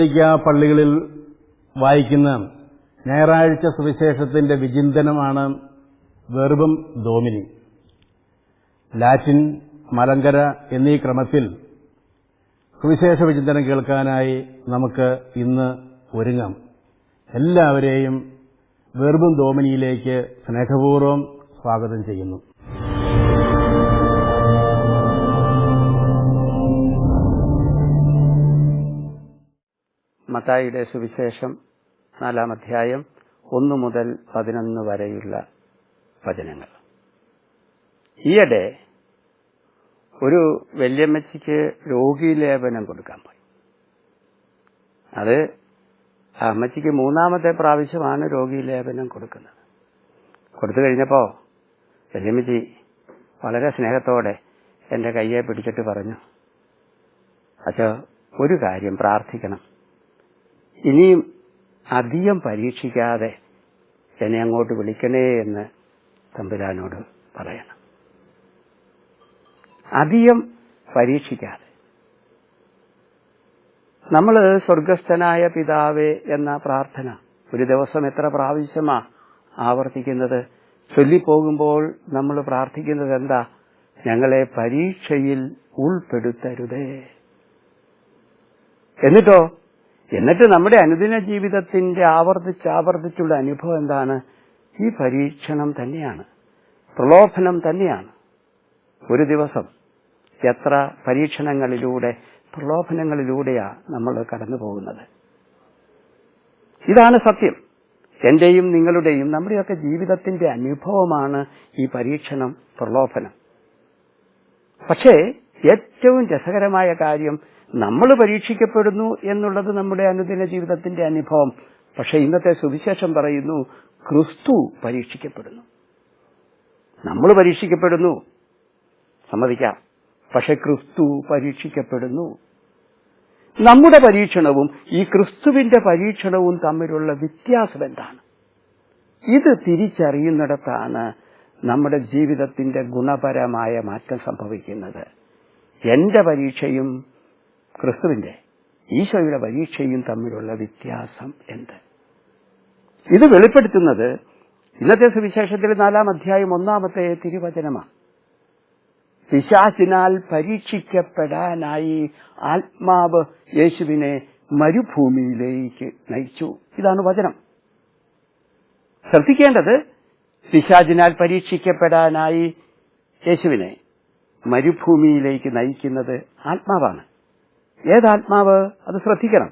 കത്തോലിക്ക പള്ളികളിൽ വായിക്കുന്ന ഞായറാഴ്ച സുവിശേഷത്തിന്റെ വിചിന്തനമാണ് വെർബം ഡോമിനി. ലാറ്റിൻ മലങ്കര എന്നീ ക്രമത്തിൽ സുവിശേഷ വിചിന്തനം കേൾക്കാനായി നമുക്ക് ഇന്ന് ഒരുങ്ങാം. എല്ലാവരെയും വെർബും ഡോമിനിയിലേക്ക് സ്നേഹപൂർവം സ്വാഗതം ചെയ്യുന്നു. മത്തായിയുടെ സുവിശേഷം നാലാം അധ്യായം ഒന്നു മുതൽ പതിനൊന്ന് വരെയുള്ള വചനങ്ങൾ. ഈയിടെ ഒരു വല്യമ്മച്ചിക്ക് രോഗീലേപനം കൊടുക്കാൻ പോയി. അത് ആ അമ്മച്ചിക്ക് മൂന്നാമത്തെ പ്രാവശ്യമാണ് രോഗീലേപനം കൊടുക്കുന്നത്. കൊടുത്തു കഴിഞ്ഞപ്പോ വല്യമ്മച്ചി വളരെ സ്നേഹത്തോടെ എന്റെ കയ്യെ പിടിച്ചിട്ട് പറഞ്ഞു അച്ഛ ഒരു കാര്യം പ്രാർത്ഥിക്കണം. ഇനിയും അധികം പരീക്ഷിക്കാതെ എന്നെ അങ്ങോട്ട് വിളിക്കണേ എന്ന് തമ്പുരാനോട് പറയണം. അധികം പരീക്ഷിക്കാതെ. നമ്മൾ സ്വർഗസ്ഥനായ പിതാവേ എന്ന പ്രാർത്ഥന ഒരു ദിവസം എത്ര പ്രാവശ്യമാ ആവർത്തിക്കുന്നത്? ചൊല്ലിപ്പോകുമ്പോൾ നമ്മൾ പ്രാർത്ഥിക്കുന്നത് എന്താ? ഞങ്ങളെ പരീക്ഷയിൽ ഉൾപ്പെടുത്തരുതേ. എന്നിട്ടോ എന്നിട്ട് നമ്മുടെ അനുദിന ജീവിതത്തിന്റെ ആവർത്തിച്ച് ആവർത്തിച്ചുള്ള അനുഭവം എന്താണ്? ഈ പരീക്ഷണം തന്നെയാണ്. പ്രലോഭനം തന്നെയാണ്. ഒരു ദിവസം എത്ര പരീക്ഷണങ്ങളിലൂടെ പ്രലോഭനങ്ങളിലൂടെയാണ് നമ്മൾ കടന്നു പോകുന്നത്? ഇതാണ് സത്യം. എന്റെയും നിങ്ങളുടെയും നമ്മുടെയൊക്കെ ജീവിതത്തിന്റെ അനുഭവമാണ് ഈ പരീക്ഷണം പ്രലോഭനം. പക്ഷേ ഏറ്റവും രസകരമായ കാര്യം നമ്മൾ പരീക്ഷിക്കപ്പെടുന്നു എന്നുള്ളത് നമ്മുടെ അനുദിന ജീവിതത്തിന്റെ അനുഭവം. പക്ഷെ ഇന്നത്തെ സുവിശേഷം പറയുന്നു ക്രിസ്തു പരീക്ഷിക്കപ്പെടുന്നു. നമ്മൾ പരീക്ഷിക്കപ്പെടുന്നു. സമ്മതിക്കാം. പക്ഷെ ക്രിസ്തു പരീക്ഷിക്കപ്പെടുന്നു. നമ്മുടെ പരീക്ഷണവും ഈ ക്രിസ്തുവിന്റെ പരീക്ഷണവും തമ്മിലുള്ള വ്യത്യാസം എന്താണ്? ഇത് തിരിച്ചറിയുന്നിടത്താണ് നമ്മുടെ ജീവിതത്തിന്റെ ഗുണപരമായ മാറ്റം സംഭവിക്കുന്നത്. എന്റെ പരീക്ഷയും ക്രിസ്തുവിന്റെ ഈശോയുടെ പരീക്ഷയും തമ്മിലുള്ള വ്യത്യാസം എന്ത്? ഇത് വെളിപ്പെടുത്തുന്നത് ഇന്നത്തെ സുവിശേഷത്തിൽ നാലാം അധ്യായം ഒന്നാമത്തെ തിരുവചനമാണ്. പിശാചിനാൽ പരീക്ഷിക്കപ്പെടാനായി ആത്മാവ് യേശുവിനെ മരുഭൂമിയിലേക്ക് നയിച്ചു. ഇതാണ് വചനം. ശ്രദ്ധിക്കേണ്ടത് പിശാചിനാൽ പരീക്ഷിക്കപ്പെടാനായി യേശുവിനെ മരുഭൂമിയിലേക്ക് നയിക്കുന്നത് ആത്മാവാണ്. ഏതാത്മാവ് അത് ശ്രദ്ധിക്കണം.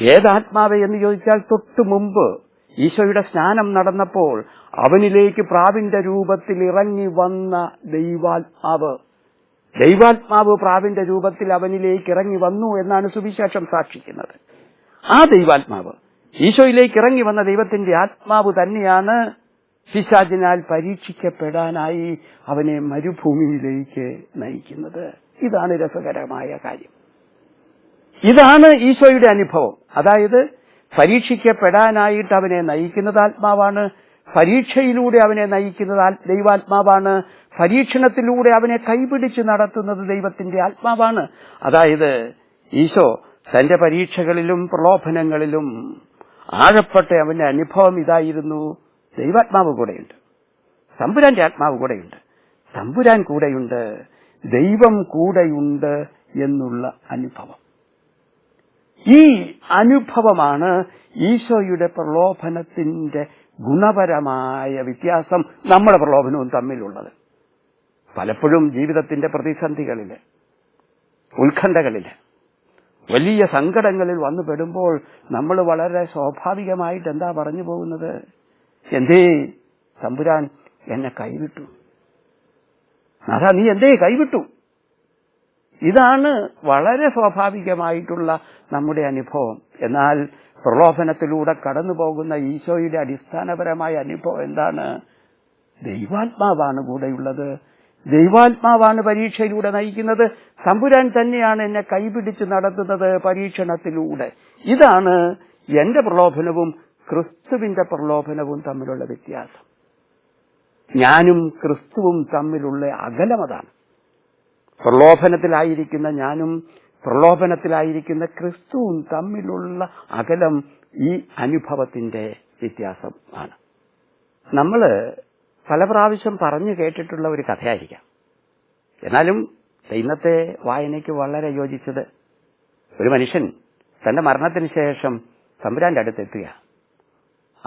ഏതാത്മാവ് എന്ന് ചോദിച്ചാൽ തൊട്ടു മുമ്പ് ഈശോയുടെ സ്നാനം നടന്നപ്പോൾ അവനിലേക്ക് പ്രാവിന്റെ രൂപത്തിൽ ഇറങ്ങി വന്ന ദൈവാത്മാവ്. ദൈവാത്മാവ് പ്രാവിന്റെ രൂപത്തിൽ അവനിലേക്ക് ഇറങ്ങി വന്നു എന്നാണ് സുവിശേഷം സാക്ഷിക്കുന്നത്. ആ ദൈവാത്മാവ് ഈശോയിലേക്ക് ഇറങ്ങി വന്ന ദൈവത്തിന്റെ ആത്മാവ് തന്നെയാണ് പിശാചിനാൽ പരീക്ഷിക്കപ്പെടാനായി അവനെ മരുഭൂമിയിലേക്ക് നയിക്കുന്നത്. ഇതാണ് രസകരമായ കാര്യം. ഇതാണ് ഈശോയുടെ അനുഭവം. അതായത് പരീക്ഷിക്കപ്പെടാനായിട്ട് അവനെ നയിക്കുന്നത് ആത്മാവാണ് പരീക്ഷയിലൂടെ അവനെ നയിക്കുന്നത് ദൈവാത്മാവാണ് പരീക്ഷണത്തിലൂടെ അവനെ കൈപിടിച്ച് നടത്തുന്നത് ദൈവത്തിന്റെ ആത്മാവാണ്. അതായത് ഈശോ തന്റെ പരീക്ഷകളിലും പ്രലോഭനങ്ങളിലും ആഴപ്പെട്ട അവന്റെ അനുഭവം ഇതായിരുന്നു. ദൈവാത്മാവ് കൂടെയുണ്ട്. തമ്പുരാന്റെ ആത്മാവ് കൂടെയുണ്ട്. തമ്പുരാൻ കൂടെയുണ്ട്. ദൈവം കൂടെയുണ്ട് എന്നുള്ള അനുഭവം. ഈ അനുഭവമാണ് ഈശോയുടെ പ്രലോഭനത്തിന്റെ ഗുണപരമായ വ്യത്യാസം നമ്മുടെ പ്രലോഭനവും തമ്മിലുള്ളത്. പലപ്പോഴും ജീവിതത്തിന്റെ പ്രതിസന്ധികളിൽ ഉത്കണ്ഠകളിൽ വലിയ സങ്കടങ്ങളിൽ വന്നു പെടുമ്പോൾ നമ്മൾ വളരെ സ്വാഭാവികമായിട്ട് എന്താ പറഞ്ഞു പോകുന്നത്? എന്തേ തമ്പുരാൻ എന്നെ കൈവിട്ടു. അതാ നീ എന്തേ കൈവിട്ടു? ഇതാണ് വളരെ സ്വാഭാവികമായിട്ടുള്ള നമ്മുടെ അനുഭവം. എന്നാൽ പ്രലോഭനത്തിലൂടെ കടന്നു പോകുന്ന ഈശോയുടെ അടിസ്ഥാനപരമായ അനുഭവം എന്താണ്? ദൈവാത്മാവാണ് കൂടെയുള്ളത്. ദൈവാത്മാവാണ് പരീക്ഷയിലൂടെ നയിക്കുന്നത്. തമ്പുരാൻ തന്നെയാണ് എന്നെ കൈപിടിച്ച് നടത്തുന്നത് പരീക്ഷണത്തിലൂടെ. ഇതാണ് എന്റെ പ്രലോഭനവും ക്രിസ്തുവിന്റെ പ്രലോഭനവും തമ്മിലുള്ള വ്യത്യാസം. ഞാനും ക്രിസ്തുവും തമ്മിലുള്ള അകലമതാണ് പ്രലോഭനത്തിലായിരിക്കുന്ന ഞാനും പ്രലോഭനത്തിലായിരിക്കുന്ന ക്രിസ്തുവും തമ്മിലുള്ള അകലം ഈ അനുഭവത്തിന്റെ വ്യത്യാസം ആണ്. നമ്മൾ പല പ്രാവശ്യം പറഞ്ഞു കേട്ടിട്ടുള്ള ഒരു കഥയായിരിക്കാം. എന്നാലും ഇന്നത്തെ വായനയ്ക്ക് വളരെ യോജിച്ചത് ഒരു മനുഷ്യൻ തന്റെ മരണത്തിന് ശേഷം തമ്പുരാന്റെ അടുത്തെത്തുക.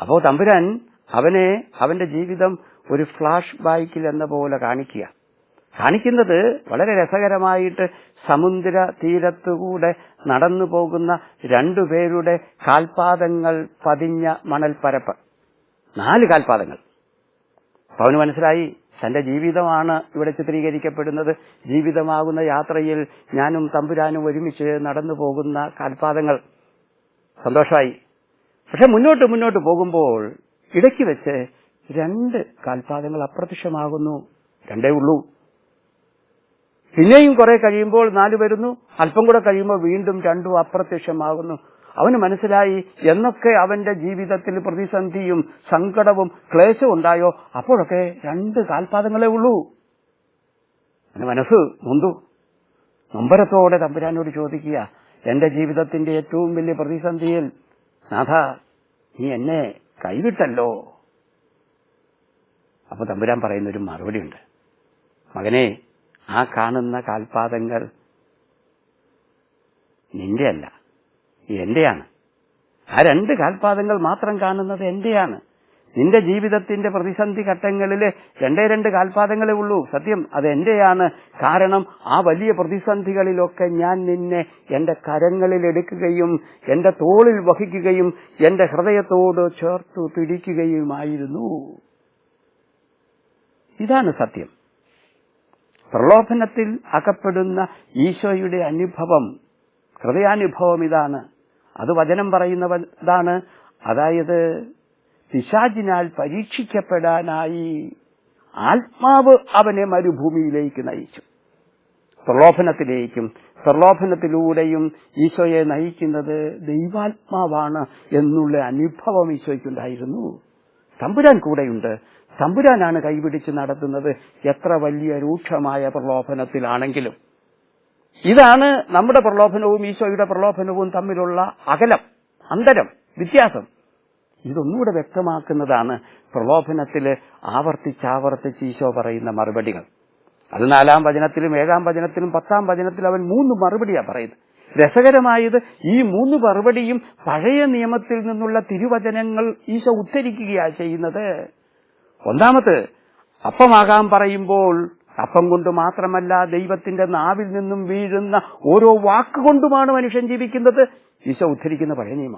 അപ്പോ തമ്പുരാൻ അവനെ അവന്റെ ജീവിതം ഒരു ഫ്ലാഷ് ബാക്കിൽ എന്ന പോലെ കാണിക്കുക. കാണിക്കുന്നത് വളരെ രസകരമായിട്ട് സമുദ്ര തീരത്തുകൂടെ നടന്നു പോകുന്ന രണ്ടുപേരുടെ കാൽപാദങ്ങൾ പതിഞ്ഞ മണൽപ്പരപ്പ്. നാല് കാൽപാദങ്ങൾ. അപ്പൊ അവന് മനസ്സിലായി തന്റെ ജീവിതമാണ് ഇവിടെ ചിത്രീകരിക്കപ്പെടുന്നത്. ജീവിതമാകുന്ന യാത്രയിൽ ഞാനും തമ്പുരാനും ഒരുമിച്ച് നടന്നു പോകുന്ന കാൽപാദങ്ങൾ. സന്തോഷമായി. പക്ഷെ മുന്നോട്ട് മുന്നോട്ട് പോകുമ്പോൾ ഇടയ്ക്ക് വെച്ച് രണ്ട് കാൽപാദങ്ങൾ അപ്രത്യക്ഷമാകുന്നു. രണ്ടേ ഉള്ളൂ. പിന്നെയും കുറെ കഴിയുമ്പോൾ നാല് വരുന്നു. അല്പം കൂടെ കഴിയുമ്പോൾ വീണ്ടും രണ്ടും അപ്രത്യക്ഷമാകുന്നു. അവന് മനസ്സിലായി എന്നൊക്കെ അവന്റെ ജീവിതത്തിൽ പ്രതിസന്ധിയും സങ്കടവും ക്ലേശവും ഉണ്ടായോ? അപ്പോഴൊക്കെ രണ്ട് കാൽപാദങ്ങളെ ഉള്ളൂ. അവന്റെ മനസ്സ് മുന്തു നൊമ്പരത്തോടെ തമ്പുരാനോട് ചോദിക്കുക എന്റെ ജീവിതത്തിന്റെ ഏറ്റവും വലിയ പ്രതിസന്ധിയിൽ നാഥ നീ എന്നെ കൈവിട്ടല്ലോ? അപ്പൊ തമ്പുരാൻ പറയുന്നൊരു മറുപടിയുണ്ട്. മകനെ ആ കാണുന്ന കാൽപാദങ്ങൾ നിന്റെ അല്ല എന്റെയാണ്. ആ രണ്ട് കാൽപാദങ്ങൾ മാത്രം കാണുന്നത് എന്റെയാണ്. നിന്റെ ജീവിതത്തിന്റെ പ്രതിസന്ധി ഘട്ടങ്ങളിൽ രണ്ടേ രണ്ട് കാൽപാദങ്ങളേ ഉള്ളൂ. സത്യം അത് എന്റെയാണ്. കാരണം ആ വലിയ പ്രതിസന്ധികളിലൊക്കെ ഞാൻ നിന്നെ എന്റെ കരങ്ങളിൽ എടുക്കുകയും എന്റെ തോളിൽ വഹിക്കുകയും എന്റെ ഹൃദയത്തോട് ചേർത്തു പിടിക്കുകയുമായിരുന്നു. ഇതാണ് സത്യം. പ്രലോഭനത്തിൽ അകപ്പെടുന്ന ഈശോയുടെ അനുഭവം ഹൃദയാനുഭവം ഇതാണ് അത് വചനം പറയുന്നതാണ്. അതായത് പിശാചിനാൽ പരീക്ഷിക്കപ്പെടാനായി ആത്മാവ് അവനെ മരുഭൂമിയിലേക്ക് നയിച്ചു. പ്രലോഭനത്തിലേക്കും പ്രലോഭനത്തിലൂടെയും ഈശോയെ നയിക്കുന്നത് ദൈവാത്മാവാണ് എന്നുള്ള അനുഭവം ഈശോയ്ക്കുണ്ടായിരുന്നു. തമ്പുരാൻ കൂടെയുണ്ട്. തമ്പുരാനാണ് കൈപിടിച്ച് നടത്തുന്നത് എത്ര വലിയ രൂക്ഷമായ പ്രലോഭനത്തിലാണെങ്കിലും. ഇതാണ് നമ്മുടെ പ്രലോഭനവും ഈശോയുടെ പ്രലോഭനവും തമ്മിലുള്ള അകലം അന്തരം വ്യത്യാസം. ഇതൊന്നുകൂടെ വ്യക്തമാക്കുന്നതാണ് പ്രലോഭനത്തിൽ ആവർത്തിച്ചാവർത്തിച്ച് ഈശോ പറയുന്ന മറുപടികൾ. അത് നാലാം വചനത്തിലും ഏഴാം വചനത്തിലും പത്താം വചനത്തിലും അവൻ മൂന്ന് മറുപടിയാണ് പറയുന്നത്. രസകരമായത് ഈ മൂന്ന് മറുപടിയും പഴയ നിയമത്തിൽ നിന്നുള്ള തിരുവചനങ്ങൾ ഈശോ ഉദ്ധരിക്കുകയാണ് ചെയ്യുന്നത്. ഒന്നാമത് അപ്പമാകാൻ പറയുമ്പോൾ അപ്പം കൊണ്ട് മാത്രമല്ല ദൈവത്തിന്റെ നാവിൽ നിന്നും വീഴുന്ന ഓരോ വാക്കുകൊണ്ടുമാണ് മനുഷ്യൻ ജീവിക്കുന്നത്. ഈശോ ഉദ്ധരിക്കുന്ന പഴയ നിയമ.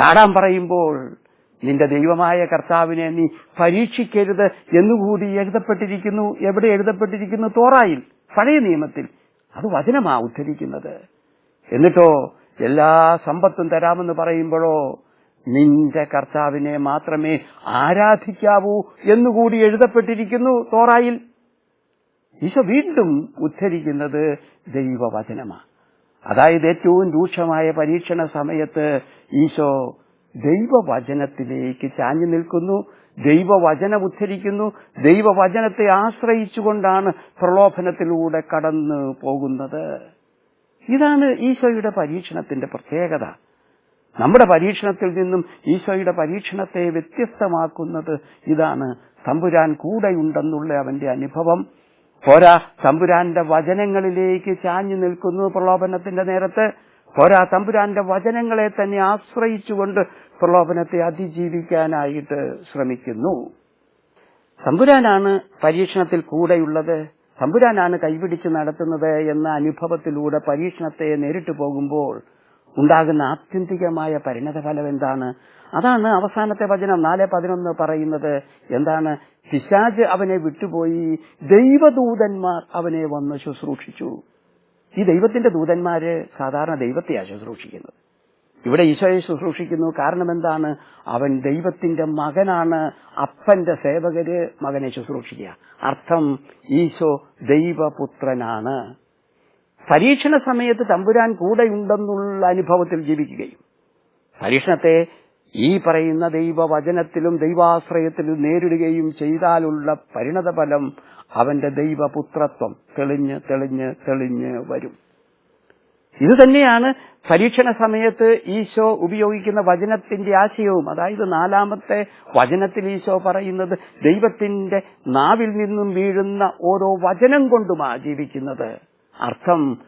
ചാടാൻ പറയുമ്പോൾ നിന്റെ ദൈവമായ കർത്താവിനെ നീ പരീക്ഷിക്കരുത് എന്നുകൂടി എഴുതപ്പെട്ടിരിക്കുന്നു. എവിടെ എഴുതപ്പെട്ടിരിക്കുന്നു? തോറായിൽ. പഴയ നിയമത്തിൽ. അത് വചനമാ ഉദ്ധരിക്കുന്നത്. എന്നിട്ടോ എല്ലാ സമ്പത്തും തരാമെന്ന് പറയുമ്പോഴോ നിന്റെ കർത്താവിനെ മാത്രമേ ആരാധിക്കാവൂ എന്നുകൂടി എഴുതപ്പെട്ടിരിക്കുന്നു തോറായിൽ. ഈശോ വീണ്ടും ഉദ്ധരിക്കുന്നത് ദൈവവചനമാണ് അതായത് ഏറ്റവും രൂക്ഷമായ പരീക്ഷണ സമയത്ത് ഈശോ ദൈവവചനത്തിലേക്ക് ചാഞ്ഞു നിൽക്കുന്നു ദൈവവചനം ഉദ്ധരിക്കുന്നു ദൈവവചനത്തെ ആശ്രയിച്ചുകൊണ്ടാണ് പ്രലോഭനത്തിലൂടെ കടന്നു പോകുന്നത്. ഇതാണ് ഈശോയുടെ പരീക്ഷണത്തിന്റെ പ്രത്യേകത. നമ്മുടെ പരീക്ഷണത്തിൽ നിന്നും ഈശോയുടെ പരീക്ഷണത്തെ വ്യത്യസ്തമാക്കുന്നത് ഇതാണ്. തമ്പുരാൻ കൂടെയുണ്ടെന്നുള്ള അവന്റെ അനുഭവം. പോരാ തമ്പുരാന്റെ വചനങ്ങളിലേക്ക് ചാഞ്ഞു നിൽക്കുന്നു പ്രലോഭനത്തിന്റെ നേരത്ത്. പോരാ തമ്പുരാന്റെ വചനങ്ങളെ തന്നെ ആശ്രയിച്ചുകൊണ്ട് പ്രലോഭനത്തെ അതിജീവിക്കാനായിട്ട് ശ്രമിക്കുന്നു. തമ്പുരാനാണ് പരീക്ഷണത്തിൽ കൂടെയുള്ളത്. തമ്പുരാനാണ് കൈപിടിച്ച് നടത്തുന്നത് എന്ന അനുഭവത്തിലൂടെ പരീക്ഷണത്തെ നേരിട്ട് പോകുമ്പോൾ ഉണ്ടാകുന്ന ആത്യന്തികമായ പരിണതഫലം എന്താണ്? അതാണ് അവസാനത്തെ വചനം നാല് പതിനൊന്ന് പറയുന്നത്. എന്താണ്? പിശാജ് അവനെ വിട്ടുപോയി. ദൈവദൂതന്മാർ അവനെ വന്ന് ശുശ്രൂഷിച്ചു. ഈ ദൈവത്തിന്റെ ദൂതന്മാര് സാധാരണ ദൈവത്തെയാണ് ശുശ്രൂഷിക്കുന്നത്. ഇവിടെ ഈശോയെ ശുശ്രൂഷിക്കുന്നു. കാരണം എന്താണ് അവൻ ദൈവത്തിന്റെ മകനാണ്. അപ്പന്റെ സേവകര് മകനെ ശുശ്രൂഷിക്കുക. അർത്ഥം ഈശോ ദൈവപുത്രനാണ്. പരീക്ഷണ സമയത്ത് തമ്പുരാൻ കൂടെയുണ്ടെന്നുള്ള അനുഭവത്തിൽ ജീവിക്കുകയും. പരീക്ഷണത്തെ ഈ പറയുന്ന ദൈവവചനത്തിലും ദൈവാശ്രയത്തിലും നേരിടുകയും ചെയ്താലുള്ള പരിണതഫലം അവന്റെ ദൈവപുത്രത്വം തെളിഞ്ഞ് തെളിഞ്ഞ് തെളിഞ്ഞ് വരും. ഇത് തന്നെയാണ് പരീക്ഷണ സമയത്ത് ഈശോ ഉപയോഗിക്കുന്ന വചനത്തിന്റെ ആശയവും. അതായത് നാലാമത്തെ വചനത്തിൽ ഈശോ പറയുന്നത് ദൈവത്തിന്റെ നാവിൽ നിന്നും വീഴുന്ന ഓരോ വചനം കൊണ്ടുമാ ജീവിക്കുന്നത്. അർത്ഥം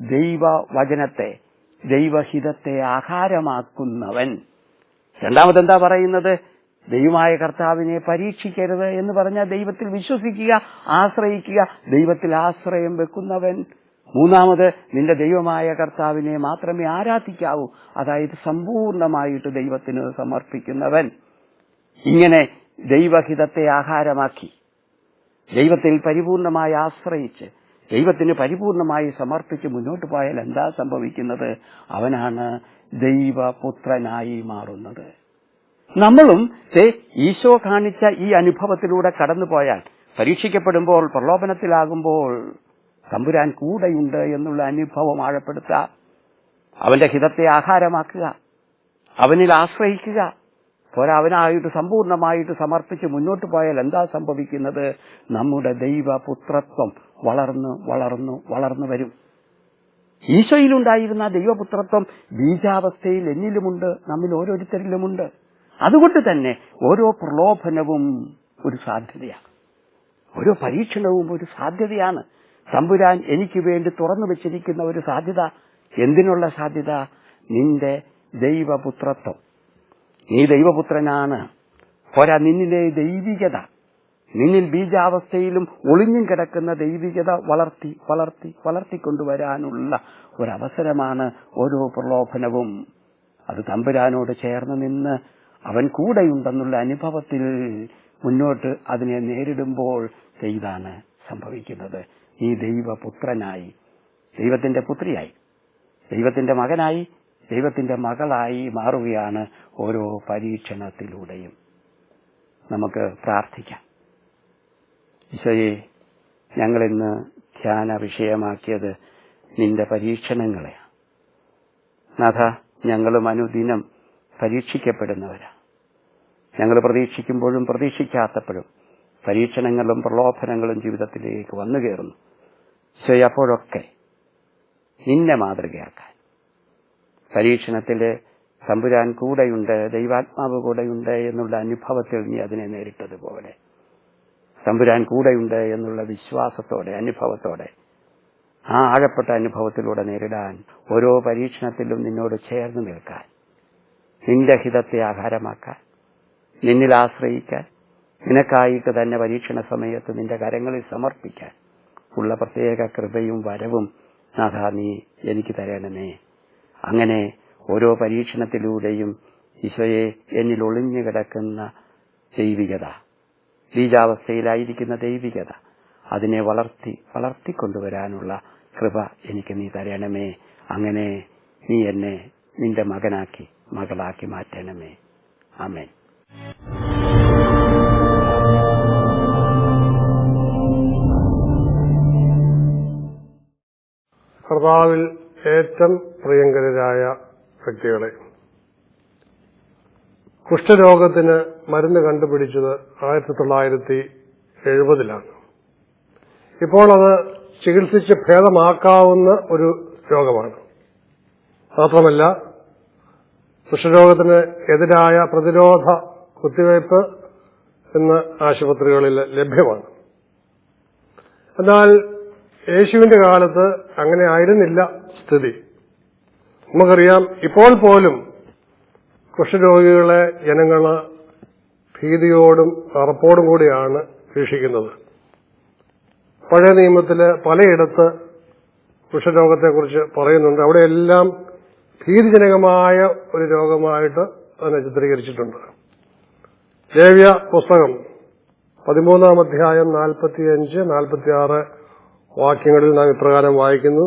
ദൈവ വചനത്തെ ദൈവഹിതത്തെ ആഹാരമാക്കുന്നവൻ. രണ്ടാമതെന്താ പറയുന്നത്? ദൈവമായ കർത്താവിനെ പരീക്ഷിക്കരുത് എന്ന് പറഞ്ഞാൽ ദൈവത്തിൽ വിശ്വസിക്കുക ആശ്രയിക്കുക ദൈവത്തിൽ ആശ്രയം വെക്കുന്നവൻ. മൂന്നാമത് നിന്റെ ദൈവമായ കർത്താവിനെ മാത്രമേ ആരാധിക്കാവൂ. അതായത് സമ്പൂർണമായിട്ട് ദൈവത്തിന് സമർപ്പിക്കുന്നവൻ. ഇങ്ങനെ ദൈവഹിതത്തെ ആഹാരമാക്കി ദൈവത്തിൽ പരിപൂർണമായി ആശ്രയിച്ച് ദൈവത്തിന് പരിപൂർണമായി സമർപ്പിച്ച് മുന്നോട്ട് പോയാൽ എന്താ സംഭവിക്കുന്നത്? അവനാണ് ദൈവപുത്രനായി മാറുന്നത്. നമ്മളും ഈശോ കാണിച്ച ഈ അനുഭവത്തിലൂടെ കടന്നു പോയാൽ പരീക്ഷിക്കപ്പെടുമ്പോൾ പ്രലോഭനത്തിലാകുമ്പോൾ തമ്പുരാൻ കൂടെയുണ്ട് എന്നുള്ള അനുഭവം ആഴപ്പെടുത്തുക അവന്റെ ഹിതത്തെ ആഹാരമാക്കുക. അവനിൽ ആശ്രയിക്കുക. പോരാ അവനായിട്ട് സമ്പൂർണമായിട്ട് സമർപ്പിച്ച് മുന്നോട്ട് പോയാൽ എന്താ സംഭവിക്കുന്നത്? നമ്മുടെ ദൈവപുത്രത്വം വളർന്നു വളർന്നു വളർന്നു വരും. ഈശോയിലുണ്ടായിരുന്ന ദൈവപുത്രത്വം ബീജാവസ്ഥയിൽ എന്നിലുമുണ്ട് നമ്മിൽ ഓരോരുത്തരിലുമുണ്ട്. അതുകൊണ്ട് തന്നെ ഓരോ പ്രലോഭനവും ഒരു സാധ്യതയാണ്. ഓരോ പരീക്ഷണവും ഒരു സാധ്യതയാണ്. തമ്പുരാൻ എനിക്ക് വേണ്ടി തുറന്നു വെച്ചിരിക്കുന്ന ഒരു സാധ്യത. എന്തിനുള്ള സാധ്യത? നിന്റെ ദൈവപുത്രത്വം. നീ ദൈവപുത്രനാണ്. പോരാ നിന്നിലെ ദൈവികത. നിന്നിൽ ബീജാവസ്ഥയിലും ഒളിഞ്ഞും കിടക്കുന്ന ദൈവികത വളർത്തി വളർത്തി വളർത്തിക്കൊണ്ടുവരാനുള്ള ഒരവസരമാണ് ഓരോ പ്രലോഭനവും. അത് തമ്പുരാനോട് ചേർന്ന് നിന്ന് അവൻ കൂടെയുണ്ടെന്നുള്ള അനുഭവത്തിൽ മുന്നോട്ട് അതിനെ നേരിടുമ്പോൾ ഇതാണ് സംഭവിക്കുന്നത്. ഈ ദൈവപുത്രനായി. ദൈവത്തിന്റെ പുത്രിയായി. ദൈവത്തിന്റെ മകനായി. ദൈവത്തിന്റെ മകളായി മാറുകയാണ് ഓരോ പരീക്ഷണത്തിലൂടെയും നമുക്ക് പ്രാർത്ഥിക്കാം. ഈശോയെ ഞങ്ങളിന്ന് ധ്യാന വിഷയമാക്കിയത് നിന്റെ പരീക്ഷണങ്ങളെയാണ്. നാഥ ഞങ്ങളും അനുദിനം പരീക്ഷിക്കപ്പെടുന്നവരാ. ഞങ്ങൾ പ്രതീക്ഷിക്കുമ്പോഴും പ്രതീക്ഷിക്കാത്തപ്പോഴും പരീക്ഷണങ്ങളും പ്രലോഭനങ്ങളും ജീവിതത്തിലേക്ക് വന്നു കയറുന്നു ഈശോയെ അപ്പോഴൊക്കെ നിന്നെ മാതൃകയാക്കാൻ. പരീക്ഷണത്തിൽ തമ്പുരാൻ കൂടെയുണ്ട് ദൈവാത്മാവ് കൂടെയുണ്ട് എന്നുള്ള അനുഭവത്തിൽ നീ അതിനെ നേരിട്ടതുപോലെ. തമ്പുരാൻ കൂടെയുണ്ട് എന്നുള്ള വിശ്വാസത്തോടെ അനുഭവത്തോടെ ആ ആഴപ്പെട്ട അനുഭവത്തിലൂടെ നേരിടാൻ ഓരോ പരീക്ഷണത്തിലും നിന്നോട് ചേർന്ന് നിൽക്കാൻ നിന്റെ ഹിതത്തെ ആഹാരമാക്കാൻ നിന്നിൽ ആശ്രയിക്കാൻ നിനക്കായിട്ട് തന്നെ പരീക്ഷണ സമയത്ത് നിന്റെ കരങ്ങളിൽ സമർപ്പിക്കാൻ ഉള്ള പ്രത്യേക കൃപയും വരവും നാഥ നീ എനിക്ക് തരണമേ. അങ്ങനെ ഓരോ പരീക്ഷണത്തിലൂടെയും ഈശോയെ എന്നിൽ ഒളിഞ്ഞു കിടക്കുന്ന ദൈവികത. ബീജാവസ്ഥയിലായിരിക്കുന്ന ദൈവികത. അതിനെ വളർത്തി വളർത്തിക്കൊണ്ടുവരാനുള്ള കൃപ എനിക്ക് നീ തരണമേ. അങ്ങനെ നീ എന്നെ നിന്റെ മകനാക്കി മകളാക്കി മാറ്റണമേ. ആമേൻ. കർത്താവിൽ ഏറ്റവും പ്രിയങ്കരായ വ്യക്തികളെ. കുഷ്ഠരോഗത്തിന് മരുന്ന് കണ്ടുപിടിച്ചത് ആയിരത്തി തൊള്ളായിരത്തി എഴുപതിലാണ് ഇപ്പോൾ അത് ചികിത്സിച്ച് ഭേദമാക്കാവുന്ന ഒരു രോഗമാണ്. മാത്രമല്ല കുഷ്ഠരോഗത്തിന് എതിരായ പ്രതിരോധ കുത്തിവയ്പ് ഇന്ന് ആശുപത്രികളിൽ ലഭ്യമാണ്. എന്നാൽ യേശുവിന്റെ കാലത്ത് അങ്ങനെ ആയിരുന്നില്ല സ്ഥിതി. നമുക്കറിയാം ഇപ്പോൾ പോലും കുഷ്ഠരോഗികളെ ജനങ്ങൾ ഭീതിയോടും അറപ്പോടും കൂടിയാണ് വീക്ഷിക്കുന്നത്. പഴയ നിയമത്തിൽ പലയിടത്ത് കുഷ്ഠരോഗത്തെക്കുറിച്ച് പറയുന്നുണ്ട്. അവിടെയെല്ലാം ഭീതിജനകമായ ഒരു രോഗമായിട്ട് അതിനെ ചിത്രീകരിച്ചിട്ടുണ്ട്. ദേവ്യ പുസ്തകം പതിമൂന്നാം അധ്യായം നാൽപ്പത്തിയഞ്ച് നാൽപ്പത്തിയാറ് വാക്യങ്ങളിൽ നാം ഇപ്രകാരം വായിക്കുന്നു.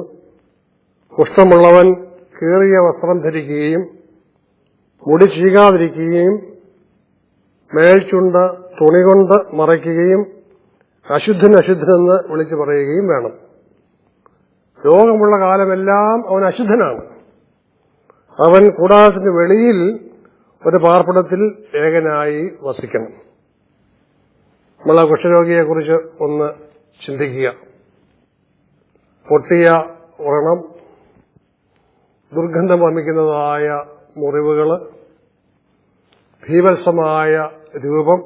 കുഷ്ഠമുള്ളവൻ കീറിയ വസ്ത്രം ധരിക്കുകയും മുടി ചീകാതിരിക്കുകയും മേൽച്ചുണ്ട് തുണി കൊണ്ട് മറയ്ക്കുകയും അശുദ്ധൻ അശുദ്ധനെന്ന് വിളിച്ചു പറയുകയും വേണം. രോഗമുള്ള കാലമെല്ലാം അവൻ അശുദ്ധനാണ്. അവൻ കൂടാരത്തിന് വെളിയിൽ ഒരു പാർപ്പിടത്തിൽ ഏകനായി വസിക്കണം. നമ്മൾ ആ കുഷ്ഠരോഗിയെക്കുറിച്ച് ഒന്ന് ചിന്തിക്കുക. പൊട്ടിയ വ്രണം ദുർഗന്ധം വമിക്കുന്നതായ മുറിവുകൾ ഭീവത്സമായ രൂപം.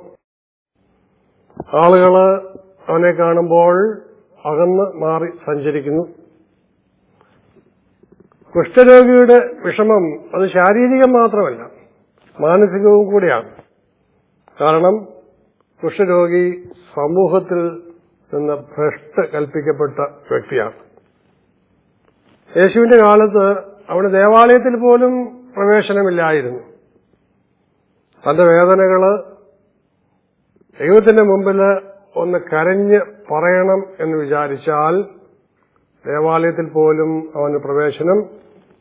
ആളുകൾ അവനെ കാണുമ്പോൾ അകന്ന് മാറി സഞ്ചരിക്കുന്നു. കുഷ്ഠരോഗിയുടെ വിഷമം അത് ശാരീരികം മാത്രമല്ല മാനസികവും കൂടിയാണ്. കാരണം കുഷ്ഠരോഗി സമൂഹത്തിൽ നിന്ന് ഭ്രഷ്ട് കൽപ്പിക്കപ്പെട്ട വ്യക്തിയാണ്. യേശുവിന്റെ കാലത്ത് അവിടെ ദേവാലയത്തിൽ പോലും പ്രവേശനമില്ലായിരുന്നു. തന്റെ വേദനകൾ ദൈവത്തിന്റെ മുമ്പിൽ ഒന്ന് കരഞ്ഞ് പറയണം എന്ന് വിചാരിച്ചാൽ ദേവാലയത്തിൽ പോലും അവന് പ്രവേശനം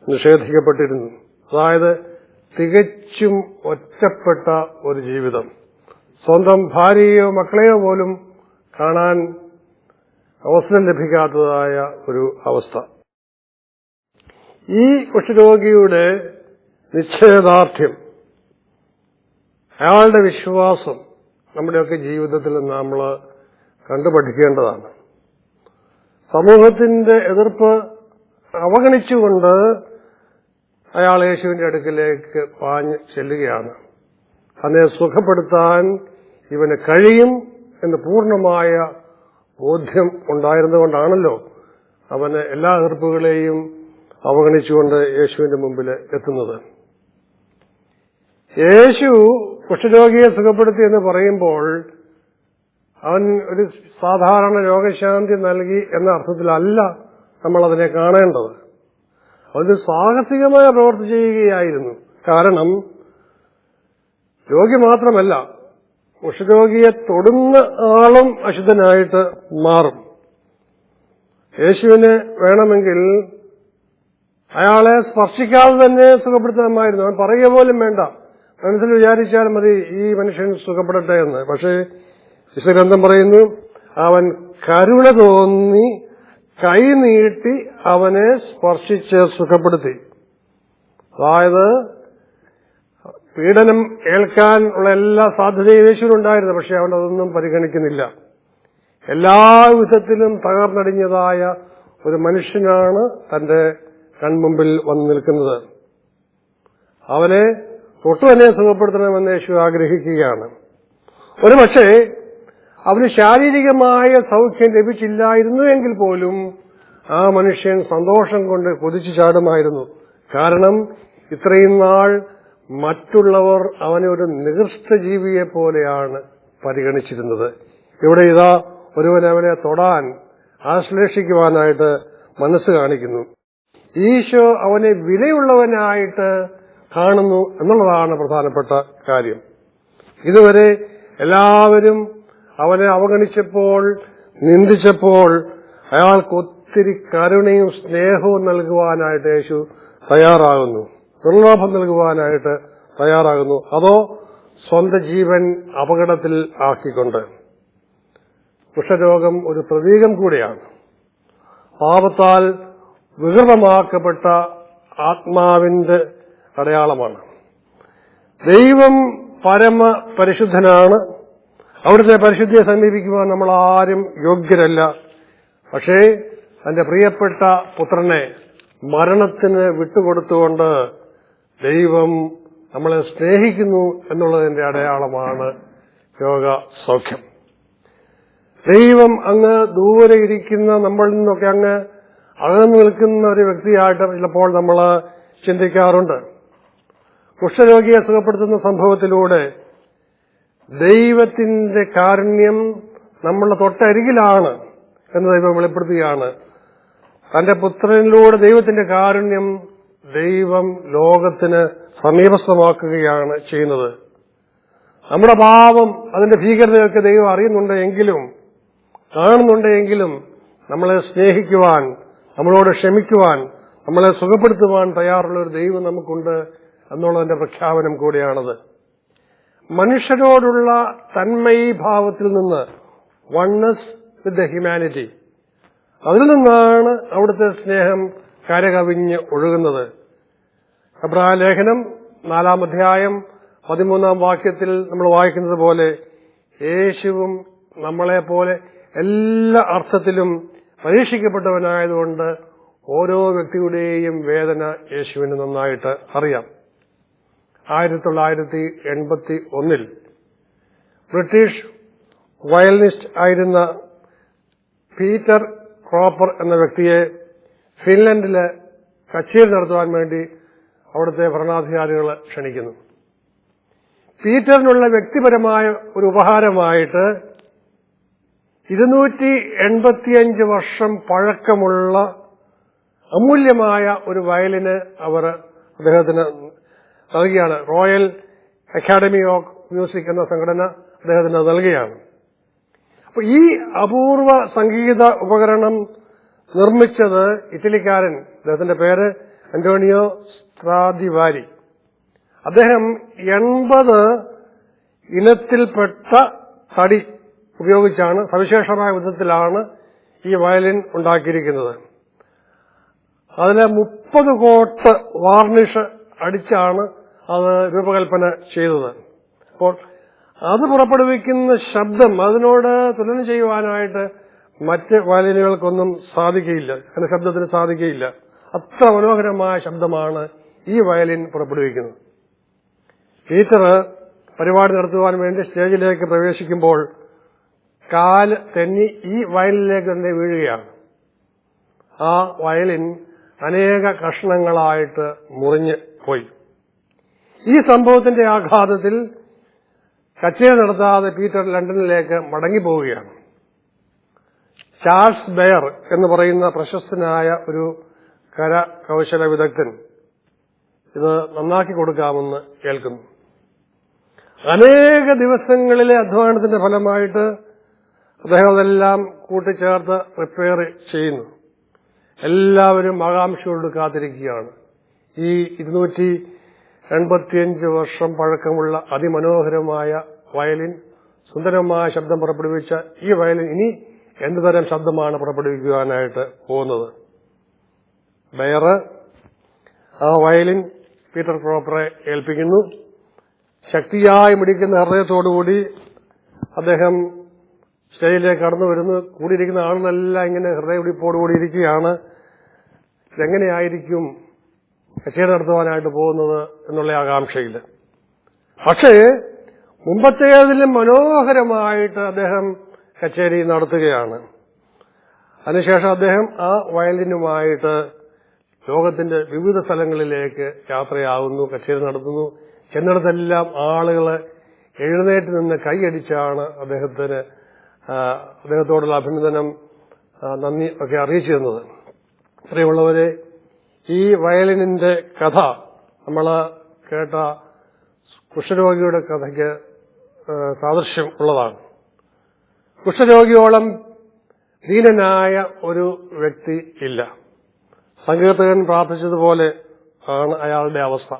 നിഷേധിക്കപ്പെട്ടിരുന്നു. അതായത് തികച്ചും ഒറ്റപ്പെട്ട ഒരു ജീവിതം. സ്വന്തം ഭാര്യയോ മക്കളെയോ പോലും കാണാൻ അവസരം ലഭിക്കാത്തതായ ഒരു അവസ്ഥ. ഈ കുഷ്ഠരോഗിയുടെ നിശ്ചയദാർഢ്യം അയാളുടെ വിശ്വാസം നമ്മുടെയൊക്കെ ജീവിതത്തിൽ നമ്മൾ കണ്ടുപഠിക്കേണ്ടതാണ്. സമൂഹത്തിന്റെ എതിർപ്പ് അവഗണിച്ചുകൊണ്ട് അയാൾ യേശുവിന്റെ അടുക്കിലേക്ക് പാഞ്ഞ് ചെല്ലുകയാണ്. തന്നെ സുഖപ്പെടുത്താൻ ഇവന് കഴിയും എന്ന് പൂർണമായ ബോധ്യം ഉണ്ടായിരുന്നുകൊണ്ടാണല്ലോ അവന് എല്ലാ എതിർപ്പുകളെയും അവഗണിച്ചുകൊണ്ട് യേശുവിന്റെ മുമ്പിൽ എത്തുന്നത്. യേശു കുഷ്ഠരോഗിയെ സുഖപ്പെടുത്തി എന്ന് പറയുമ്പോൾ അവൻ ഒരു സാധാരണ രോഗശാന്തി നൽകി എന്ന അർത്ഥത്തിലല്ല നമ്മൾ അതിനെ കാണേണ്ടത്. അവന് സാഹസികമായ പ്രവർത്തി ചെയ്യുകയായിരുന്നു. കാരണം രോഗി മാത്രമല്ല കുഷ്ഠരോഗിയെ തൊടുന്ന ആളും അശുദ്ധനായിട്ട് മാറും. യേശുവിന് വേണമെങ്കിൽ അയാളെ സ്പർശിക്കാതെ തന്നെ സുഖപ്പെടുത്തണമായിരുന്നു. അവൻ പറയുക പോലും വേണ്ട. മനസ്സിൽ വിചാരിച്ചാൽ മതി ഈ മനുഷ്യൻ സുഖപ്പെടട്ടെ എന്ന്. പക്ഷേ വിശ്വഗ്രന്ഥം പറയുന്നു അവൻ കരുണ തോന്നി കൈ നീട്ടി അവനെ സ്പർശിച്ച് സുഖപ്പെടുത്തി. അതായത് പീഡനം ഏൽക്കാൻ ഉള്ള എല്ലാ സാധ്യതയും യേശുവിനുണ്ടായിരുന്നു പക്ഷെ അവൻ അതൊന്നും പരിഗണിക്കുന്നില്ല. എല്ലാ വിധത്തിലും തകർന്നടിഞ്ഞതായ ഒരു മനുഷ്യനാണ് തന്റെ കൺമുമ്പിൽ വന്ന് നിൽക്കുന്നത്. അവനെ തൊട്ടു തന്നെ സുഖപ്പെടുത്തണമെന്ന് യേശു ആഗ്രഹിക്കുകയാണ്. ഒരുപക്ഷെ അവന് ശാരീരികമായ സൗഖ്യം ലഭിച്ചില്ലായിരുന്നു എങ്കിൽ പോലും ആ മനുഷ്യൻ സന്തോഷം കൊണ്ട് കൊതിച്ചു ചാടുമായിരുന്നു. കാരണം ഇത്രയും നാൾ മറ്റുള്ളവർ അവനെ ഒരു നികൃഷ്ട ജീവിയെ പോലെയാണ് പരിഗണിച്ചിരുന്നത്. ഇവിടെ ഇതാ ഒരുവൻ അവനെ തൊടാൻ ആശ്ലേഷിക്കുവാനായിട്ട് മനസ്സ് കാണിക്കുന്നു. ഈശോ അവനെ വിലയുള്ളവനായിട്ട് കാണുന്നു എന്നുള്ളതാണ് പ്രധാനപ്പെട്ട കാര്യം. ഇതുവരെ എല്ലാവരും അവനെ അവഗണിച്ചപ്പോൾ നിന്ദിച്ചപ്പോൾ അയാൾക്ക് ഒത്തിരി കരുണയും സ്നേഹവും നൽകുവാനായിട്ട് യേശു തയ്യാറാകുന്നു. നിർലോഭം നൽകുവാനായിട്ട് തയ്യാറാകുന്നു. അതോ സ്വന്തം ജീവൻ അപകടത്തിൽ ആക്കിക്കൊണ്ട്. കുഷ്ഠരോഗം ഒരു പ്രതീകം കൂടിയാണ്. പാപത്താൽ വികൃതമാക്കപ്പെട്ട ആത്മാവിന്റെ അടയാളമാണ്. ദൈവം പരമ പരിശുദ്ധനാണ് അവിടുത്തെ പരിശുദ്ധിയെ സമീപിക്കുവാൻ നമ്മൾ ആരും യോഗ്യരല്ല. പക്ഷേ തന്റെ പ്രിയപ്പെട്ട പുത്രനെ മരണത്തിന് വിട്ടുകൊടുത്തുകൊണ്ട് ദൈവം നമ്മളെ സ്നേഹിക്കുന്നു എന്നുള്ളതിന്റെ അടയാളമാണ് യോഗ സൗഖ്യം. ദൈവം അങ്ങ് ദൂരെ ഇരിക്കുന്ന നമ്മളിൽ നിന്നൊക്കെ അങ്ങ് അകന്നു നിൽക്കുന്ന ഒരു വ്യക്തിയായിട്ട് ചിലപ്പോൾ നമ്മൾ ചിന്തിക്കാറുണ്ട്. കുഷ്ഠരോഗിയെ സുഖപ്പെടുത്തുന്ന സംഭവത്തിലൂടെ ദൈവത്തിന്റെ കാരുണ്യം നമ്മളുടെ തൊട്ടരികിലാണ് എന്ന് ദൈവം വെളിപ്പെടുത്തുകയാണ്. തന്റെ പുത്രനിലൂടെ ദൈവത്തിന്റെ കാരുണ്യം ദൈവം ലോകത്തിന് സമീപസ്ഥമാക്കുകയാണ് ചെയ്യുന്നത്. നമ്മുടെ പാപം അതിന്റെ ഭീകരതയൊക്കെ ദൈവം അറിയുന്നുണ്ട് എങ്കിലും കാണുന്നുണ്ട് എങ്കിലും നമ്മളെ സ്നേഹിക്കുവാൻ നമ്മളോട് ക്ഷമിക്കുവാൻ നമ്മളെ സുഖപ്പെടുത്തുവാൻ തയ്യാറുള്ള ഒരു ദൈവം നമുക്കുണ്ട് എന്നുള്ളതിന്റെ പ്രഖ്യാപനം കൂടിയാണത്. മനുഷ്യരോടുള്ള തന്മയി ഭാവത്തിൽ നിന്ന് വണ്ണസ് വിത്ത് ദ ഹ്യൂമാനിറ്റി അതിൽ നിന്നാണ് അവിടുത്തെ സ്നേഹം കരകവിഞ്ഞ് ഒഴുകുന്നത്. അബ്രഹാ ലേഖനം നാലാം അധ്യായം പതിമൂന്നാം വാക്യത്തിൽ നമ്മൾ വായിക്കുന്നത് പോലെ യേശുവും നമ്മളെ പോലെ എല്ലാ അർത്ഥത്തിലും പരീക്ഷിക്കപ്പെട്ടവനായതുകൊണ്ട് ഓരോ വ്യക്തിയുടെയും വേദന യേശുവിന് നന്നായിട്ട് അറിയാം. ആയിരത്തി തൊള്ളായിരത്തി എൺപത്തി ഒന്നിൽ ബ്രിട്ടീഷ് വയലിനിസ്റ്റ് ആയിരുന്ന പീറ്റർ ക്രോപ്പർ എന്ന വ്യക്തിയെ ഫിൻലൻഡിലെ കച്ചേരി നടത്തുവാൻ വേണ്ടി അവിടുത്തെ ഭരണാധികാരികൾ ക്ഷണിക്കുന്നു. പീറ്ററിനുള്ള വ്യക്തിപരമായ ഒരു ഉപഹാരമായിട്ട് ഇരുന്നൂറ്റി എൺപത്തിയഞ്ച് വർഷം പഴക്കമുള്ള അമൂല്യമായ ഒരു വയലിന് അവർ അദ്ദേഹത്തിന് നൽകിയാണ്. റോയൽ അക്കാഡമി ഓഫ് മ്യൂസിക് എന്ന സംഘടന അദ്ദേഹത്തിന് നൽകുകയാണ് അപ്പൊ ഈ അപൂർവ സംഗീത ഉപകരണം നിർമ്മിച്ചത് ഇറ്റലിക്കാരൻ അദ്ദേഹത്തിന്റെ പേര് അന്റോണിയോ സ്ട്രാദിവാരി അദ്ദേഹം എൺപത് ഇനത്തിൽപ്പെട്ട തടി ഉപയോഗിച്ചാണ് സവിശേഷമായ വിധത്തിലാണ് ഈ വയലിൻ ഉണ്ടാക്കിയിരിക്കുന്നത്. അതിന് മുപ്പത് കോട്ട് വാർണിഷ് അടിച്ചാണ് അത് രൂപകൽപ്പന ചെയ്തത്. അപ്പോൾ അത് പുറപ്പെടുവിക്കുന്ന ശബ്ദം അതിനോട് തുലനം ചെയ്യുവാനായിട്ട് മറ്റ് വയലിനുകൾക്കൊന്നും സാധിക്കുകയില്ല അതിന്റെ ശബ്ദത്തിന് സാധിക്കുകയില്ല അത്ര മനോഹരമായ ശബ്ദമാണ് ഈ വയലിൻ പുറപ്പെടുവിക്കുന്നത്. പീറ്റർ പരിപാടി നടത്തുവാൻ വേണ്ടി സ്റ്റേജിലേക്ക് പ്രവേശിക്കുമ്പോൾ കാൽ തെന്നി ഈ വയലിലേക്ക് തന്നെ വീഴുകയാണ്? ആ വയലിൻ അനേക കഷ്ണങ്ങളായിട്ട് മുറിഞ്ഞ് പോയി. ഈ സംഭവത്തിന്റെ ആഘാതത്തിൽ കച്ചേരി നടത്താതെ പീറ്റർ ലണ്ടനിലേക്ക് മടങ്ങിപ്പോവുകയാണ് ചാൾസ് ബെയർ എന്ന് പറയുന്ന പ്രശസ്തനായ ഒരു കരകൗശല വിദഗ്ധൻ ഇത് നന്നാക്കി കൊടുക്കാമെന്ന് കേൾക്കുന്നു. അനേക ദിവസങ്ങളിലെ അധ്വാനത്തിന്റെ ഫലമായിട്ട് അദ്ദേഹം അതെല്ലാം കൂട്ടിച്ചേർത്ത് റിപ്പയർ ചെയ്യുന്നു. എല്ലാവരും ആകാംക്ഷയോട് കാത്തിരിക്കുകയാണ്. ഈ ഇരുന്നൂറ്റി എൺപത്തിയഞ്ച് വർഷം പഴക്കമുള്ള അതിമനോഹരമായ വയലിൻ സുന്ദരമായ ശബ്ദം പുറപ്പെടുവിച്ച ഈ വയലിൻ ഇനി എന്ത് എന്തുതരം ശബ്ദമാണ് പുറപ്പെടുവിക്കുവാനായിട്ട് പോകുന്നത്? ബെയറ് ആ വയലിൻ പീറ്റർ ക്രോപ്പറെ ഏൽപ്പിക്കുന്നു. ശക്തിയായി മിടിക്കുന്ന ഹൃദയത്തോടുകൂടി അദ്ദേഹം സ്റ്റേജിലേക്ക് കടന്നു വരുന്നു. കൂടിയിരിക്കുന്ന ആളുകളെല്ലാം ഇങ്ങനെ ഹൃദയപിടിപ്പോടുകൂടി ഇരിക്കുകയാണ്. എങ്ങനെയായിരിക്കും കച്ചേരി നടത്തുവാനായിട്ട് പോകുന്നത് എന്നുള്ള ആകാംക്ഷയിൽ പക്ഷേ മുമ്പത്തേതിലും മനോഹരമായിട്ട് അദ്ദേഹം കച്ചേരി നടത്തുകയാണ്. അതിനുശേഷം അദ്ദേഹം ആ വയലിനുമായിട്ട് ലോകത്തിന്റെ വിവിധ സ്ഥലങ്ങളിലേക്ക് യാത്രയാവുന്നു കച്ചേരി നടത്തുന്നു. ചെന്നിടത്തെല്ലാം ആളുകൾ എഴുന്നേറ്റ് നിന്ന് കൈയടിച്ചാണ് അദ്ദേഹത്തിന് അദ്ദേഹത്തോടുള്ള അഭിനന്ദനം നന്ദി ഒക്കെ അറിയിച്ചു തന്നത് ഇത്രയുള്ളവരെ ഈ വയലിനിന്റെ കഥ നമ്മൾ കേട്ട കുഷ്ഠരോഗിയുടെ കഥയ്ക്ക് സാദൃശ്യം ഉള്ളതാണ്. കുഷ്ഠരോഗിയോളം ദീനനായ ഒരു വ്യക്തി ഇല്ല. സങ്കീർത്തകൻ പ്രാർത്ഥിച്ചതുപോലെ ആണ് അയാളുടെ അവസ്ഥ.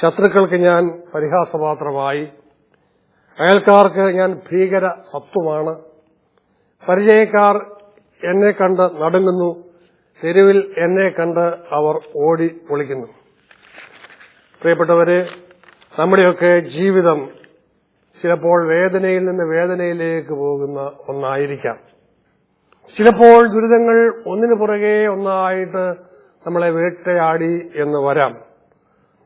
ശത്രുക്കൾക്ക് ഞാൻ പരിഹാസപാത്രമായി അയൽക്കാർക്ക് ഞാൻ ഭീകര സത്വമാണ് പരിചയക്കാർ എന്നെ കണ്ട് നടുങ്ങുന്നു തെരുവിൽ എന്നെ കണ്ട് അവർ ഓടി ഒളിക്കുന്നു പ്രിയപ്പെട്ടവരെ നമ്മുടെയൊക്കെ ജീവിതം ചിലപ്പോൾ വേദനയിൽ നിന്ന് വേദനയിലേക്ക് പോകുന്ന ഒന്നായിരിക്കാം. ചിലപ്പോൾ ദുരിതങ്ങൾ ഒന്നിനു പുറകെ ഒന്നായിട്ട് നമ്മളെ വേട്ടയാടി എന്ന് വരാം.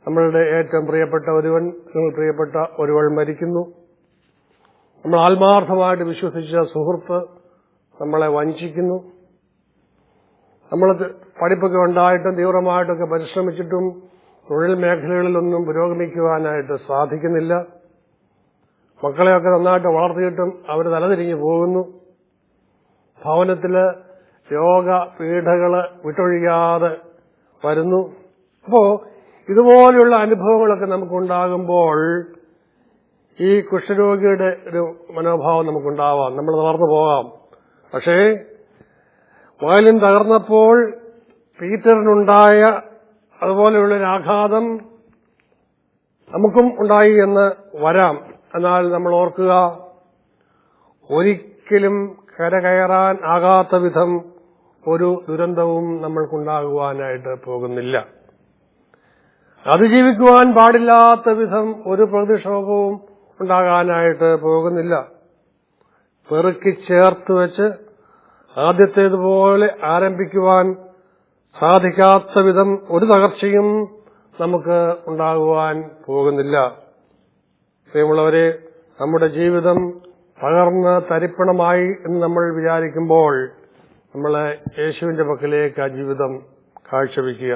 നമ്മളുടെ ഏറ്റവും പ്രിയപ്പെട്ട ഒരുവൻ നിങ്ങൾ പ്രിയപ്പെട്ട ഒരുവൾ മരിക്കുന്നു. നമ്മൾ ആത്മാർത്ഥമായിട്ട് വിശ്വസിച്ച സുഹൃത്ത് നമ്മളെ വഞ്ചിക്കുന്നു. നമ്മൾ പഠിപ്പൊക്കെ ഉണ്ടായിട്ടും തീവ്രമായിട്ടൊക്കെ പരിശ്രമിച്ചിട്ടും തൊഴിൽ മേഖലകളിലൊന്നും പുരോഗമിക്കുവാനായിട്ട് സാധിക്കുന്നില്ല. മക്കളെയൊക്കെ നന്നായിട്ട് വളർത്തിയിട്ടും അവർ തലതിരിഞ്ഞു പോകുന്നു. ഭവനത്തിൽ രോഗ പീഠകൾ വിട്ടൊഴിയാതെ വരുന്നു. അപ്പോ ഇതുപോലെയുള്ള അനുഭവങ്ങളൊക്കെ നമുക്കുണ്ടാകുമ്പോൾ ഈ കുഷ്ഠരോഗിയുടെ ഒരു മനോഭാവം നമുക്കുണ്ടാവാം. നമ്മൾ തളർന്നു പോകാം. പക്ഷേ വയലിൻ തകർന്നപ്പോൾ പീറ്ററിനുണ്ടായ അതുപോലെയുള്ള ആഘാതം നമുക്കും ഉണ്ടായി എന്ന് വരാം. എന്നാൽ നമ്മൾ ഓർക്കുക ഒരിക്കലും കരകയറാൻ ആകാത്ത വിധം ഒരു ദുരന്തവും നമ്മൾക്കുണ്ടാകുവാനായിട്ട് പോകുന്നില്ല. അതിജീവിക്കുവാൻ പാടില്ലാത്ത വിധം ഒരു പ്രതിക്ഷോഭവും ഉണ്ടാകാനായിട്ട് പോകുന്നില്ല. പെറുക്കി ചേർത്ത് വെച്ച് ആദ്യത്തേതുപോലെ ആരംഭിക്കുവാൻ സാധിക്കാത്ത വിധം ഒരു തകർച്ചയും നമുക്ക് ഉണ്ടാകുവാൻ പോകുന്നില്ല. പ്രിയമുള്ളവരെ നമ്മുടെ ജീവിതം തകർന്ന് തരിപ്പണമായി എന്ന് നമ്മൾ വിചാരിക്കുമ്പോൾ നമ്മൾ യേശുവിന്റെ പക്കലേക്ക് ആ ജീവിതം കാഴ്ചവെക്കുക.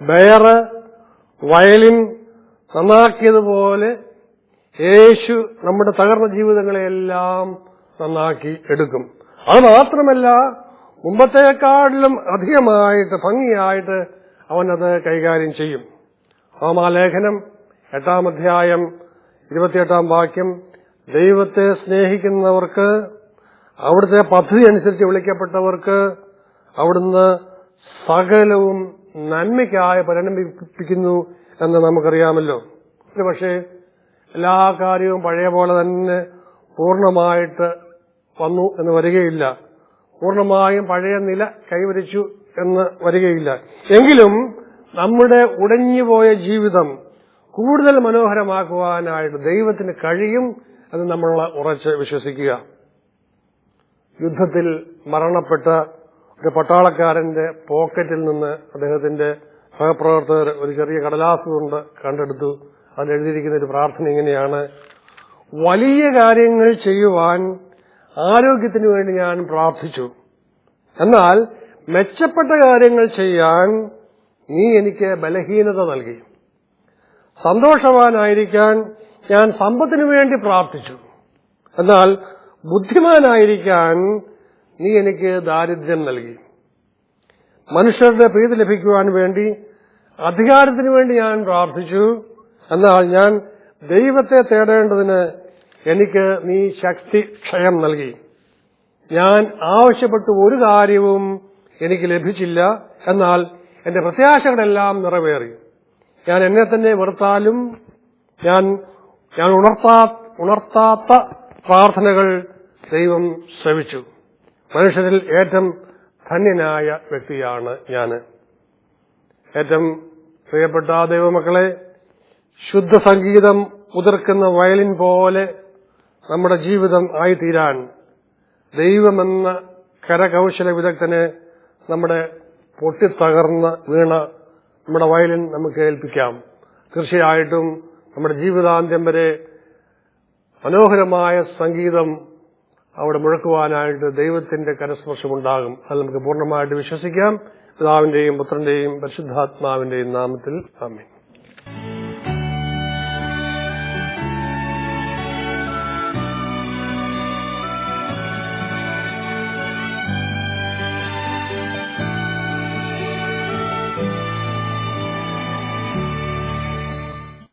ബയറ് വയലിൻ നന്നാക്കിയതുപോലെ യേശു നമ്മുടെ തകർന്ന ജീവിതങ്ങളെയെല്ലാം നന്നാക്കി എടുക്കും. അത് മാത്രമല്ല മുമ്പത്തേക്കാളിലും അധികമായിട്ട് ഭംഗിയായിട്ട് അവനത് കൈകാര്യം ചെയ്യും. ഹോമാലേഖനം എട്ടാം അധ്യായം ഇരുപത്തിയെട്ടാം വാക്യം ദൈവത്തെ സ്നേഹിക്കുന്നവർക്ക് അവിടുത്തെ പദ്ധതി അനുസരിച്ച് വിളിക്കപ്പെട്ടവർക്ക് അവിടുന്ന് സകലവും നന്മയ്ക്കായി പരിണമിപ്പിക്കുന്നു എന്ന് നമുക്കറിയാമല്ലോ. പക്ഷേ എല്ലാ കാര്യവും പഴയ പോലെ തന്നെ പൂർണമായിട്ട് വന്നു എന്ന് വരികയില്ല. പൂർണമായും പഴയ നില കൈവരിച്ചു എന്ന് വരികയില്ല. എങ്കിലും നമ്മുടെ ഉടഞ്ഞുപോയ ജീവിതം കൂടുതൽ മനോഹരമാക്കുവാനായിട്ട് ദൈവത്തിന് കഴിയും എന്ന് നമ്മൾ ഉറച്ച് വിശ്വസിക്കുക. യുദ്ധത്തിൽ മരണപ്പെട്ട ഒരു പട്ടാളക്കാരന്റെ പോക്കറ്റിൽ നിന്ന് അദ്ദേഹത്തിന്റെ സഹപ്രവർത്തകർ ഒരു ചെറിയ കടലാസ് കൊണ്ട് കണ്ടെടുത്തു. അതിൽ എഴുതിയിരിക്കുന്ന ഒരു പ്രാർത്ഥന ഇങ്ങനെയാണ്. വലിയ കാര്യങ്ങൾ ചെയ്യുവാൻ ആരോഗ്യത്തിന് വേണ്ടി ഞാൻ പ്രാർത്ഥിച്ചു. എന്നാൽ മെച്ചപ്പെട്ട കാര്യങ്ങൾ ചെയ്യാൻ നീ എനിക്ക് ബലഹീനത നൽകി. സന്തോഷവാനായിരിക്കാൻ ഞാൻ സമ്പത്തിനു വേണ്ടി പ്രാർത്ഥിച്ചു. എന്നാൽ ബുദ്ധിമാനായിരിക്കാൻ നീ എനിക്ക് ദാരിദ്ര്യം നൽകി. മനുഷ്യരുടെ പ്രീതി ലഭിക്കുവാൻ വേണ്ടി അധികാരത്തിനു വേണ്ടി ഞാൻ പ്രാർത്ഥിച്ചു. എന്നാൽ ഞാൻ ദൈവത്തെ തേടേണ്ടതിന് എനിക്ക് നീ ശക്തി ക്ഷയം നൽകി. ഞാൻ ആവശ്യപ്പെട്ട ഒരു കാര്യവും എനിക്ക് ലഭിച്ചില്ല. എന്നാൽ എന്റെ പ്രത്യാശകളെല്ലാം നിറവേറി. ഞാൻ എന്നെ തന്നെ വെറുത്താലും ഞാൻ ഞാൻ ഉണർത്താ ഉണർത്താത്ത പ്രാർത്ഥനകൾ ദൈവം ശ്രവിച്ചു. മനുഷ്യരിൽ ഏറ്റവും ധന്യനായ വ്യക്തിയാണ് ഞാൻ. ഏറ്റവും പ്രിയപ്പെട്ട ദൈവമക്കളെ ശുദ്ധ സംഗീതം ഉതിർക്കുന്ന വയലിൻ പോലെ നമ്മുടെ ജീവിതം ആയിത്തീരാൻ ദൈവമെന്ന കരകൗശല വിദഗ്ധനെ നമ്മുടെ പൊട്ടിത്തകർന്ന വീണ നമ്മുടെ വയലിൻ നമുക്ക് ഏൽപ്പിക്കാം. തീർച്ചയായിട്ടും നമ്മുടെ ജീവിതാന്ത്യം വരെ മനോഹരമായ സംഗീതം അവിടെ മുഴക്കുവാനായിട്ട് ദൈവത്തിന്റെ കരസ്പർശമുണ്ടാകും. അത് നമുക്ക് പൂർണമായിട്ട് വിശ്വസിക്കാം. പിതാവിന്റെയും പുത്രന്റെയും പരിശുദ്ധാത്മാവിന്റെയും നാമത്തിൽ ആമേൻ.